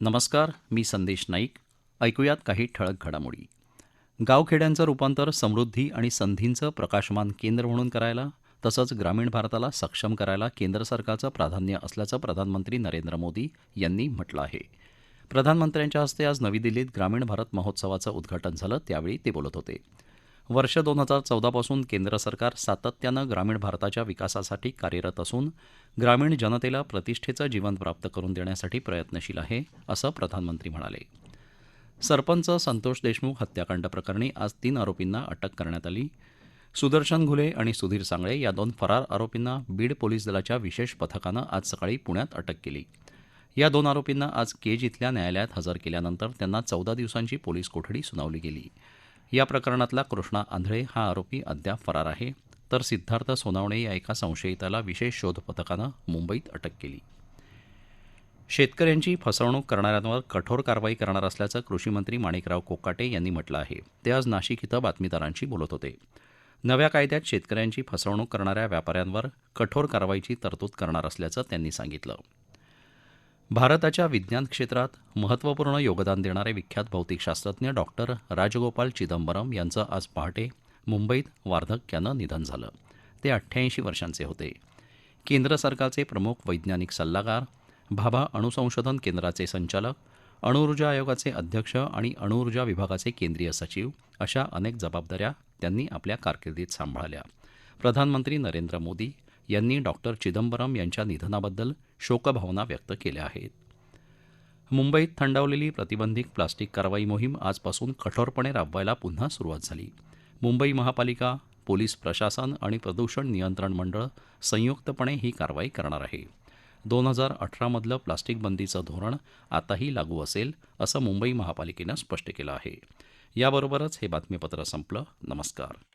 नमस्कार मी संदेश नाईक. ऐकूयात काही ठळक घडामोडी. गावखेड्यांचं रूपांतर समृद्धी आणि संधींचं प्रकाशमान केंद्र म्हणून करायला तसंच ग्रामीण भारताला सक्षम करायला केंद्र सरकारचं प्राधान्य असल्याचं प्रधानमंत्री नरेंद्र मोदी यांनी म्हटलं आहे. प्रधानमंत्र्यांच्या हस्ते आज नवी दिल्लीत ग्रामीण भारत महोत्सवाचं उद्घाटन झालं त्यावेळी ते बोलत होते. वर्ष दोन हजार चौदापासून केंद्र सरकार सातत्यानं ग्रामीण भारताच्या विकासासाठी कार्यरत असून ग्रामीण जनतेला प्रतिष्ठेचं जीवन प्राप्त करून देण्यासाठी प्रयत्नशील आहे असं प्रधानमंत्री म्हणाले. सरपंच संतोष देशमुख हत्याकांड प्रकरणी आज तीन आरोपींना अटक करण्यात आली. सुदर्शन घुले आणि सुधीर सांगळे या दोन फरार आरोपींना बीड पोलीस दलाच्या विशेष पथकानं आज सकाळी पुण्यात अटक केली. या दोन आरोपींना आज केज इथल्या न्यायालयात हजर केल्यानंतर त्यांना चौदा दिवसांची पोलीस कोठडी सुनावली गेली. या प्रकरणातला कृष्णा आंधळे हा आरोपी अद्याप फरार आहे. तर सिद्धार्थ सोनावणे या एका संशयिताला विशेष शोध पथकानं मुंबईत अटक केली. शेतकऱ्यांची फसवणूक करणाऱ्यांवर कठोर कारवाई करणार असल्याचं कृषीमंत्री माणिकराव कोकाटे यांनी म्हटलं आहे. ते आज नाशिक इथं बातमीदारांशी बोलत होते. नव्या कायद्यात शेतकऱ्यांची फसवणूक करणाऱ्या व्यापाऱ्यांवर कठोर कारवाईची तरतूद करणार असल्याचं त्यांनी सांगितलं. भारताच्या विज्ञान क्षेत्रात महत्त्वपूर्ण योगदान देणारे विख्यात भौतिकशास्त्रज्ञ डॉक्टर राजगोपाल चिदंबरम यांचं आज पहाटे मुंबईत वार्धक्यानं निधन झालं. ते अठ्ठ्याऐंशी वर्षांचे होते. केंद्र सरकारचे प्रमुख वैज्ञानिक सल्लागार भाभा अणुसंशोधन केंद्राचे संचालक अणुऊर्जा आयोगाचे अध्यक्ष आणि अणुऊर्जा विभागाचे केंद्रीय सचिव अशा अनेक जबाबदाऱ्या त्यांनी आपल्या कारकिर्दीत सांभाळल्या. प्रधानमंत्री नरेंद्र मोदी यांनी डॉक्टर चिदंबरम यांच्या निधनाबद्दल शोकभावना व्यक्त केल्या आहेत. मुंबईत थंडावलेली प्रतिबंधित प्लास्टिक कारवाई मोहीम आजपासून कठोरपणे राबवायला पुन्हा सुरुवात झाली. मुंबई महापालिका पोलीस प्रशासन आणि प्रदूषण नियंत्रण मंडळ संयुक्तपणे ही कारवाई करणार आहे. दोन हजार अठरामधलं प्लास्टिक बंदीचं धोरण आताही लागू असेल असं मुंबई महापालिकेनं स्पष्ट केलं आहे. याबरोबरच हे बातमीपत्र संपलं. नमस्कार.